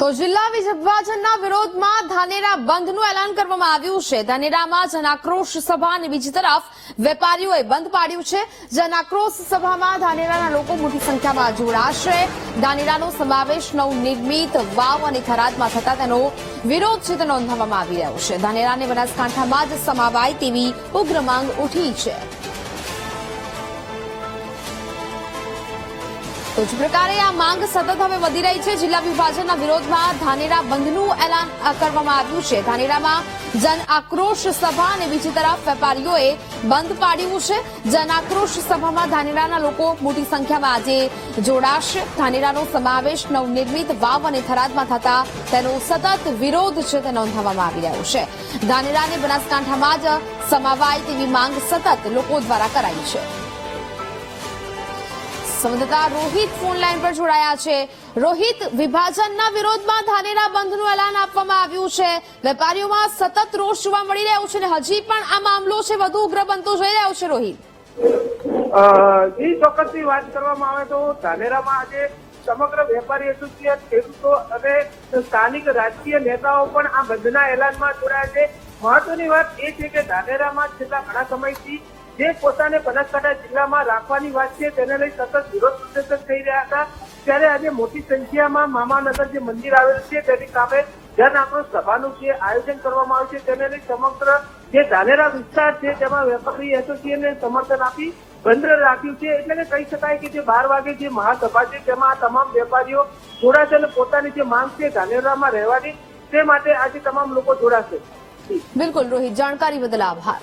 તો જિલ્લા વિભાજનના વિરોધમાં ધાનેરા બંધનું એલાન કરવામાં આવ્યું છે. ધાનેરામાં જનાક્રોશ સભા અને બીજી તરફ વેપારીઓએ બંધ પાડ્યું છે. જનાક્રોશ સભામાં ધાનેરાના લોકો મોટી સંખ્યામાં જોડાશે. ધાનેરાનો સમાવેશ નવનિર્મિત વાવ અને થરાદમાં થતા તેનો વિરોધ છે તે નોંધવામાં આવી રહ્યો છે. ધાનેરાને બનાસકાંઠામાં જ સમાવાય તેવી ઉગ્ર માંગ ઉઠી છે. તો જ પ્રકારે આ માંગ સતત હવે વધી રહી છે. જિલ્લા વિભાજનના વિરોધમાં ધાનેરા બંધનું એલાન કરવામાં આવ્યું છે. ધાનેરામાં જન આક્રોશ સભા અને બીજી તરફ વેપારીઓએ બંધ પાડ્યું છે. જન આક્રોશ સભામાં ધાનેરાના લોકો મોટી સંખ્યામાં આજે જોડાશે. ધાનેરાનો સમાવેશ નવનિર્મિત વાવ અને થરાદમાં થતા તેનો સતત વિરોધ છે તે નોંધવામાં આવી રહ્યો છે. ધાનેરાને બનાસકાંઠામાં જ સમાવાય તેવી માંગ સતત લોકો દ્વારા કરાઈ છે. સંવાદદાતા રોહિત ફોન પર જોડાયા છે. રોહિત, વિભાજનના વિરોધમાં ધાનેરા બંધનું એલાન આપવામાં આવ્યું છે. વેપારીઓમાં સતત રોષ જોવા મળી રહ્યો છે અને હજી પણ આ મામલો છે, વધુ ઉગ્ર બનતો જઈ રહ્યો છે, રોહિત. જી ચોક્કસની વાત કરવામાં આવે તો ધાનેરામાં આજે સમગ્ર વેપારી એસોસિએશન, ખેડૂતો અને સ્થાનિક રાજકીય નેતાઓ પણ આ બંધના એલાનમાં જોડાયા છે. મહત્વની વાત એ છે કે ધાનેરામાં છેલ્લા ઘણા સમયથી જે પોતાને બનાસકાંઠા જિલ્લામાં રાખવાની વાત છે, તેને લઈ સતત વિરોધ પ્રદર્શન થઈ રહ્યા હતા. ત્યારે આજે મોટી સંખ્યામાં મામાનગર જે મંદિર આવેલું છે, તેની સામે જન આક્રોશ સભાનું જે આયોજન કરવામાં આવ્યું છે, તેને લઈ સમગ્ર જે ધાનેરા વિસ્તાર છે, તેમાં વેપારી એસોસિએશને સમર્થન આપી બંધ રાખ્યું છે. એટલે કે કહી શકાય કે જે બાર વાગે જે મહાસભા છે, તેમાં આ તમામ વેપારીઓ જોડાશે અને પોતાની જે માંગ છે, ધાનેરામાં રહેવાની, તે માટે આજે તમામ લોકો જોડાશે. બિલકુલ, રોહિત, જાણકારી બદલ આભાર.